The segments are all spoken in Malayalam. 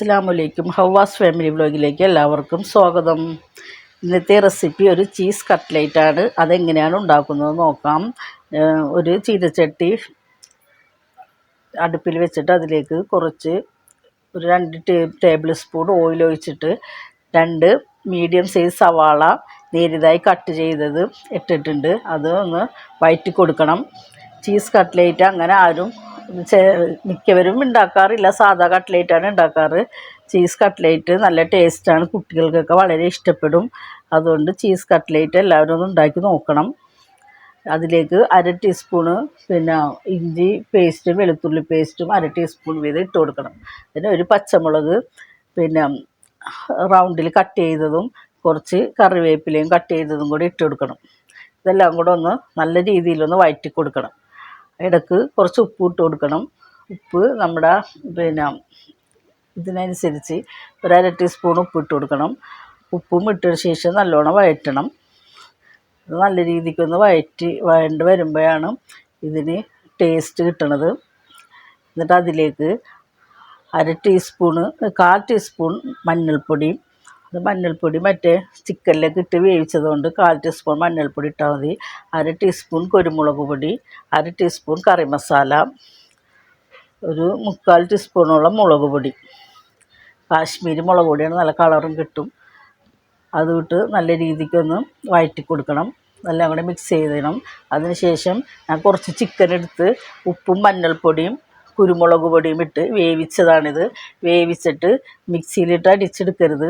അസ്സാമലൈക്കും ഹവാസ് ഫാമിലി വ്ലോഗിലേക്ക് എല്ലാവർക്കും സ്വാഗതം. ഇന്നത്തെ റെസിപ്പി ഒരു ചീസ് കട്ട്ലേറ്റ് ആണ് അതെങ്ങനെയാണ് ഉണ്ടാക്കുന്നത് നോക്കാം. ഒരു ചീനച്ചട്ടി അടുപ്പിൽ വെച്ചിട്ട് അതിലേക്ക് കുറച്ച് ഒരു രണ്ട് ടേബിൾ സ്പൂൺ ഓയിൽ ഒഴിച്ചിട്ട് രണ്ട് മീഡിയം സൈസ് സവാള നേരിതായി കട്ട് ചെയ്തത് ഇട്ടിട്ടുണ്ട്. അത് ഒന്ന് വയറ്റി കൊടുക്കണം ചീസ് കട്ട്ലേറ്റ് അങ്ങനെ ആരും മിക്കവരും ഉണ്ടാക്കാറില്ല. സാധാ കട്ട്ലേറ്റാണ് ഉണ്ടാക്കാറ്. ചീസ് കട്ട്ലേറ്റ് നല്ല ടേസ്റ്റാണ് കുട്ടികൾക്കൊക്കെ വളരെ ഇഷ്ടപ്പെടും. അതുകൊണ്ട് ചീസ് കട്ട്ലേറ്റ് എല്ലാവരും ഒന്ന് ഉണ്ടാക്കി നോക്കണം. അതിലേക്ക് അര ടീസ്പൂണ് പിന്നെ ഇഞ്ചി പേസ്റ്റും വെളുത്തുള്ളി പേസ്റ്റും അര ടീസ്പൂൺ വീതം ഇട്ട് കൊടുക്കണം. പിന്നെ ഒരു പച്ചമുളക് പിന്നെ റൗണ്ടിൽ കട്ട് ചെയ്തതും കുറച്ച് കറിവേപ്പിലയും കട്ട് ചെയ്തതും കൂടി ഇട്ട് കൊടുക്കണം. ഇതെല്ലാം കൂടെ ഒന്ന് നല്ല രീതിയിലൊന്ന് വയറ്റി കൊടുക്കണം. ഇടയ്ക്ക് കുറച്ച് ഉപ്പ് ഇട്ട് കൊടുക്കണം. ഉപ്പ് നമ്മുടെ പിന്നെ ഇതിനനുസരിച്ച് ഒരു അര ടീസ്പൂൺ ഉപ്പ് ഇട്ട് കൊടുക്കണം. ഉപ്പും ഇട്ടതിന് ശേഷം നല്ലോണം വഴറ്റണം. നല്ല രീതിക്കൊന്ന് വഴറ്റി വഴണ്ട് വരുമ്പോഴാണ് ഇതിന് ടേസ്റ്റ് കിട്ടണത്. എന്നിട്ട് അതിലേക്ക് അര ടീസ്പൂണ് കാൽ ടീസ്പൂൺ മഞ്ഞൾപ്പൊടി അത് മഞ്ഞൾപ്പൊടി മറ്റേ ചിക്കനിലേക്ക് ഇട്ട് വേവിച്ചതുകൊണ്ട് കാൽ ടീസ്പൂൺ മഞ്ഞൾപ്പൊടി ഇട്ടാൽ മതി. അര ടീസ്പൂൺ കുരുമുളക് പൊടി അര ടീസ്പൂൺ കറി മസാല ഒരു മുക്കാൽ ടീസ്പൂണോളം മുളക് പൊടി. കാശ്മീരി മുളക് പൊടിയാണ് നല്ല കളറും കിട്ടും. അത് നല്ല രീതിക്കൊന്ന് വഴറ്റി കൊടുക്കണം. എല്ലാം കൂടെ മിക്സ് ചെയ്തിടണം അതിനുശേഷം ഞാൻ കുറച്ച് ചിക്കൻ എടുത്ത് ഉപ്പും മഞ്ഞൾപ്പൊടിയും കുരുമുളക് പൊടിയും ഇട്ട് വേവിച്ചതാണിത്. വേവിച്ചിട്ട് മിക്സിയിലിട്ട് അടിച്ചെടുക്കരുത്.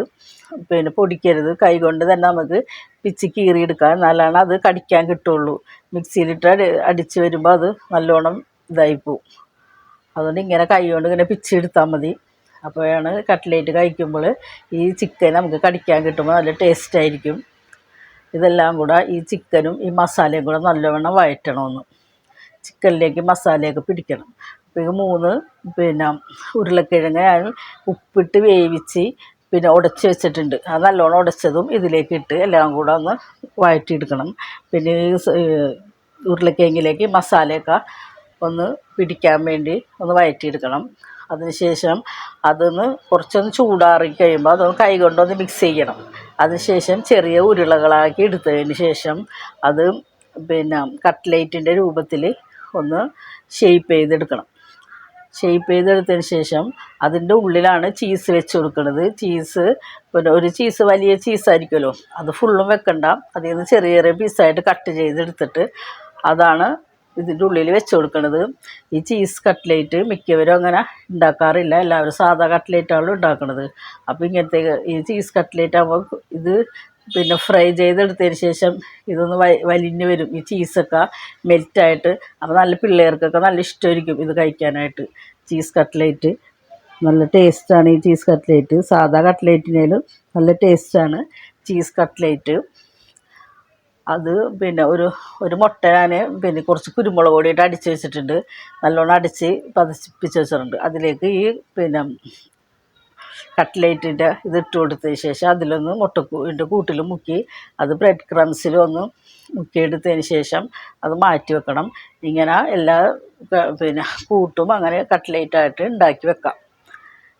പിന്നെ പൊടിക്കരുത്. കൈകൊണ്ട് തന്നെ നമുക്ക് പിച്ചി കീറിയെടുക്കാം. എന്നാലാണ് അത് കടിക്കാൻ കിട്ടുള്ളൂ. മിക്സിയിലിട്ട് അടി അടിച്ച് വരുമ്പോൾ അത് നല്ലോണം ഇതായി പോവും. അതുകൊണ്ട് ഇങ്ങനെ കൈ കൊണ്ട് ഇങ്ങനെ പിച്ചെടുത്താൽ മതി. അപ്പോഴാണ് കട്ട്ലേറ്റ് കഴിക്കുമ്പോൾ ഈ ചിക്കൻ നമുക്ക് കടിക്കാൻ കിട്ടുമ്പോൾ നല്ല ടേസ്റ്റ് ആയിരിക്കും. ഇതെല്ലാം കൂടെ ഈ ചിക്കനും ഈ മസാലയും കൂടെ നല്ലവണ്ണം വഴറ്റണമെന്ന്. ചിക്കനിലേക്ക് മസാലയൊക്കെ പിടിക്കണം. അപ്പോൾ ഇത് മൂന്ന് പിന്നെ ഉരുളക്കിഴങ്ങ് ഞാൻ ഉപ്പിട്ട് വേവിച്ച് പിന്നെ ഉടച്ച് വെച്ചിട്ടുണ്ട്. അത് നല്ലോണം ഉടച്ചതും ഇതിലേക്ക് ഇട്ട് എല്ലാം കൂടെ ഒന്ന് വഴറ്റിയെടുക്കണം. പിന്നെ ഉരുളക്കിഴങ്ങിലേക്ക് മസാലയൊക്കെ ഒന്ന് പിടിക്കാൻ വേണ്ടി ഒന്ന് വഴറ്റിയെടുക്കണം. അതിനുശേഷം അതൊന്ന് കുറച്ചൊന്ന് ചൂടാറി കഴിയുമ്പോൾ അതൊന്ന് കൈ കൊണ്ടൊന്ന് മിക്സ് ചെയ്യണം. അതിനുശേഷം ചെറിയ ഉരുളകളാക്കി എടുത്തതിന് ശേഷം അത് പിന്നെ കട്ട്ലേറ്റിന്റെ രൂപത്തിൽ ഒന്ന് ഷേപ്പ് ചെയ്തെടുക്കണം. ഷേപ്പ് ചെയ്തെടുത്തതിന് ശേഷം അതിന്റെ ഉള്ളിലാണ് ചീസ് വെച്ച് കൊടുക്കുന്നത്. ചീസ് പിന്നെ ഒരു ചീസ് വലിയ ചീസായിരിക്കുമല്ലോ അത് ഫുള്ളും വെക്കണ്ട. അതിൽ നിന്ന് ചെറിയ ചെറിയ പീസായിട്ട് കട്ട് ചെയ്തെടുത്തിട്ട് അതാണ് ഇതിന്റെ ഉള്ളിൽ വെച്ച് കൊടുക്കുന്നത്. ഈ ചീസ് കട്ട്ലേറ്റ് മിക്കവരും അങ്ങനെ ഉണ്ടാക്കാറില്ല. എല്ലാവരും സാധാ കട്ട്ലേറ്റാണല്ലോ ഉണ്ടാക്കുന്നത്. അപ്പോൾ ഇങ്ങനത്തെ ഈ ചീസ് കട്ട്ലേറ്റ് ആകുമ്പോൾ ഇത് പിന്നെ ഫ്രൈ ചെയ്തെടുത്തതിന് ശേഷം ഇതൊന്ന് വലിഞ്ഞ് വരും. ഈ ചീസൊക്കെ മെൽറ്റായിട്ട്. അപ്പോൾ നല്ല പിള്ളേർക്കൊക്കെ നല്ല ഇഷ്ടമായിരിക്കും ഇത് കഴിക്കാനായിട്ട്. Cheese cutlet. നല്ല ടേസ്റ്റാണ് ഈ ചീസ് കട്ട്ലേറ്റ്. സാധാ കട്ട്ലേറ്റിനേലും നല്ല ടേസ്റ്റാണ് ചീസ് കട്ട്ലേറ്റ്. അത് പിന്നെ ഒരു ഒരു മുട്ട ഞാൻ പിന്നെ കുറച്ച് കുരുമുളക് പൊടിയിട്ട് അടിച്ച് വെച്ചിട്ടുണ്ട്. നല്ലോണം അടിച്ച് പതിപ്പിച്ച് വെച്ചിട്ടുണ്ട്. അതിലേക്ക് ഈ പിന്നെ കട്ട്ലേറ്റിന്റെ ഇത് ഇട്ട് കൊടുത്തതിന് ശേഷം അതിലൊന്ന് മുട്ടക്കൂടിന്റെ കൂട്ടിൽ മുക്കി അത് ബ്രെഡ് ക്രംസിൽ ഒന്ന് മുക്കിയെടുത്തതിന് ശേഷം അത് മാറ്റി വെക്കണം. ഇങ്ങനെ എല്ലാ പിന്നെ കൂട്ടും അങ്ങനെ കട്ട്ലേറ്റായിട്ട് ഉണ്ടാക്കി വെക്കാം.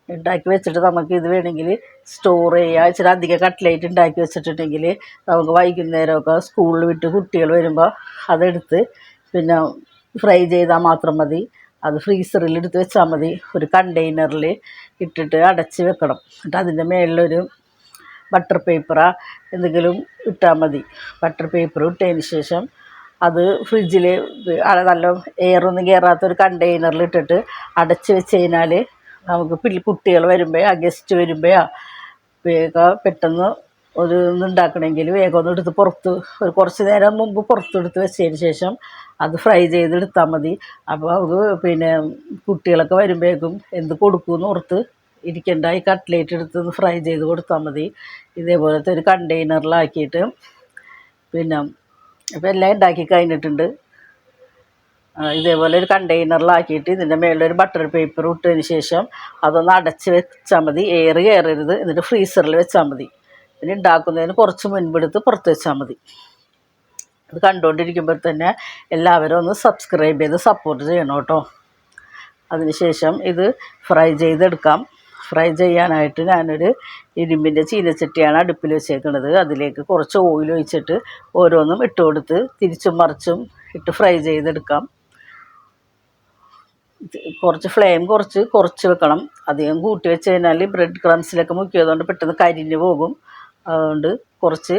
ഉണ്ടാക്കി വെച്ചിട്ട് നമുക്ക് ഇത് വേണമെങ്കിൽ സ്റ്റോർ ചെയ്യുക ഇച്ചിരി അധികം കട്ട്ലേറ്റ് ഉണ്ടാക്കി വെച്ചിട്ടുണ്ടെങ്കിൽ നമുക്ക് വൈകുന്നേരമൊക്കെ സ്കൂളിൽ വിട്ട് കുട്ടികൾ വരുമ്പോൾ അതെടുത്ത് പിന്നെ ഫ്രൈ ചെയ്താൽ മാത്രം മതി. അത് ഫ്രീസറിൽ എടുത്ത് വെച്ചാൽ മതി. ഒരു കണ്ടെയ്നറിൽ ഇട്ടിട്ട് അടച്ച് വെക്കണം. എന്നിട്ട് അതിന്റെ മേളിലൊരു ബട്ടർ പേപ്പറാ എന്തെങ്കിലും ഇട്ടാൽ മതി. ബട്ടർ പേപ്പർ ഇട്ടതിന് ശേഷം അത് ഫ്രിഡ്ജിൽ നല്ല എയറൊന്നും കയറാത്തൊരു കണ്ടെയ്നറിൽ ഇട്ടിട്ട് അടച്ച് വെച്ച് കഴിഞ്ഞാൽ നമുക്ക് പിള്ളി കുട്ടികൾ വരുമ്പോഴോ ഗസ്റ്റ് വരുമ്പോൾ വേഗം പെട്ടെന്ന് ഒരു ഇതുണ്ടാക്കണമെങ്കിൽ വേഗം ഒന്ന് എടുത്ത് പുറത്ത് ഒരു കുറച്ച് നേരം മുമ്പ് പുറത്തെടുത്ത് വെച്ചതിന് ശേഷം അത് ഫ്രൈ ചെയ്തെടുത്താൽ മതി. അപ്പോൾ അത് പിന്നെ കുട്ടികളൊക്കെ വരുമ്പോഴേക്കും എന്ത് കൊടുക്കുമെന്ന് ഓർത്ത് ഇരിക്കേണ്ട. ഈ കട്ട്ലേറ്റ് എടുത്ത് ഫ്രൈ ചെയ്ത് കൊടുത്താൽ മതി. ഇതേപോലത്തെ ഒരു കണ്ടെയ്നറിലാക്കിയിട്ട് പിന്നെ അപ്പോൾ എല്ലാം ഉണ്ടാക്കി കഴിഞ്ഞിട്ടുണ്ട്. ഇതേപോലെ ഒരു കണ്ടെയ്നറിലാക്കിയിട്ട് ഇതിന്റെ മേളിലൊരു ബട്ടർ പേപ്പർ ഇട്ടതിന് ശേഷം അതൊന്ന് അടച്ച് വെച്ചാൽ മതി. എയർ കയറരുത് എന്നിട്ട് ഫ്രീസറിൽ വെച്ചാൽ മതി. പിന്നെ ഉണ്ടാക്കുന്നതിന് കുറച്ച് മുൻപെടുത്ത് പുറത്ത് വെച്ചാൽ മതി. അത് കണ്ടുകൊണ്ടിരിക്കുമ്പോൾ തന്നെ എല്ലാവരും ഒന്ന് സബ്സ്ക്രൈബ് ചെയ്ത് സപ്പോർട്ട് ചെയ്യണം കേട്ടോ. അതിനുശേഷം ഇത് ഫ്രൈ ചെയ്തെടുക്കാം. ഫ്രൈ ചെയ്യാനായിട്ട് ഞാനൊരു ഇരുമ്പിന്റെ ചീനച്ചട്ടിയാണ് അടുപ്പിൽ വെച്ചേക്കുന്നത് അതിലേക്ക് കുറച്ച് ഓയിൽ ഒഴിച്ചിട്ട് ഓരോന്നും ഇട്ട് കൊടുത്ത് തിരിച്ചും മറിച്ചും ഇട്ട് ഫ്രൈ ചെയ്തെടുക്കാം. കുറച്ച് ഫ്ലെയിം കുറച്ച് കുറച്ച് വെക്കണം. അധികം കൂട്ടി വെച്ച് കഴിഞ്ഞാൽ ബ്രെഡ് ക്രംസിലൊക്കെ മുക്കിയതുകൊണ്ട് പെട്ടെന്ന് കരിഞ്ഞു പോകും. അതുകൊണ്ട് കുറച്ച്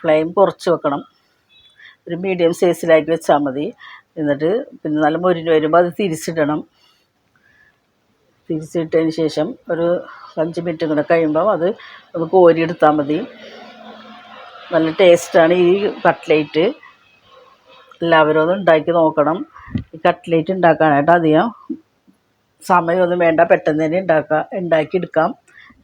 ഫ്ലെയിം കുറച്ച് വെക്കണം. ഒരു മീഡിയം സൈസിലാക്കി വെച്ചാൽ മതി. എന്നിട്ട് പിന്നെ നല്ല മുരിഞ്ഞ് വരുമ്പോൾ അത് തിരിച്ചിടണം. തിരിച്ചിട്ടതിന് ശേഷം ഒരു അഞ്ച് മിനിറ്റ് കൂടെ കഴിയുമ്പോൾ അത് ഒന്ന് കോരിയെടുത്താൽ മതി. നല്ല ടേസ്റ്റാണ് ഈ കട്ട്ലേറ്റ് എല്ലാവരും ഒന്ന് ഉണ്ടാക്കി നോക്കണം. ഈ കട്ട്ലേറ്റ് ഉണ്ടാക്കാനായിട്ട് അധികം സമയമൊന്നും വേണ്ട. പെട്ടെന്ന് തന്നെ ഉണ്ടാക്കാം ഉണ്ടാക്കിയെടുക്കാം.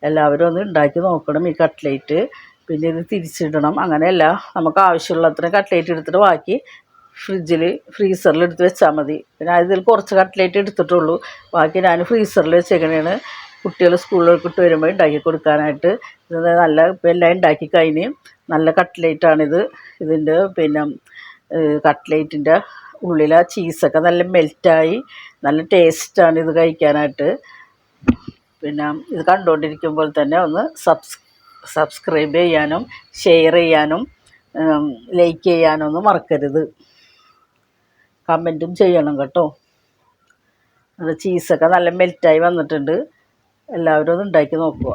എല്ലാവരും ഒന്ന് ഉണ്ടാക്കി നോക്കണം ഈ കട്ട്ലേറ്റ് പിന്നെ ഇത് തിരിച്ചിടണം. അങ്ങനെയല്ല നമുക്ക് ആവശ്യമുള്ളത്ര കട്ട്ലേറ്റ് എടുത്തിട്ട് ബാക്കി ഫ്രിഡ്ജിൽ ഫ്രീസറിൽ എടുത്ത് വെച്ചാൽ മതി. പിന്നെ അതിൽ കുറച്ച് കട്ട്ലേറ്റ് എടുത്തിട്ടുള്ളൂ. ബാക്കി ഞാൻ ഫ്രീസറിൽ വെച്ചേക്കണേണ്. കുട്ടികൾ സ്കൂളിലേക്ക് ഇട്ട് വരുമ്പോൾ ഉണ്ടാക്കി കൊടുക്കാനായിട്ട്. ഇത് നല്ല ഇപ്പം എല്ലാം ഉണ്ടാക്കി കഴിഞ്ഞ് നല്ല കട്ട്ലേറ്റാണിത് ഇതിന്റെ പിന്നെ കട്ട്ലേറ്റിന്റെ ഉള്ളിൽ ആ ചീസൊക്കെ നല്ല മെൽറ്റായി നല്ല ടേസ്റ്റാണ് ഇത് കഴിക്കാനായിട്ട്. പിന്നെ ഇത് കണ്ടുകൊണ്ടിരിക്കുമ്പോൾ തന്നെ ഒന്ന് സബ്സ് സബ്സ്ക്രൈബ് ചെയ്യാനും ഷെയർ ചെയ്യാനും ലൈക്ക് ചെയ്യാനൊന്നും മറക്കരുത്. കമന്റും ചെയ്യണം കേട്ടോ. അത് ചീസൊക്കെ നല്ല മെൽറ്റായി വന്നിട്ടുണ്ട്. എല്ലാവരും ഒന്ന് ഉണ്ടാക്കി നോക്കുക.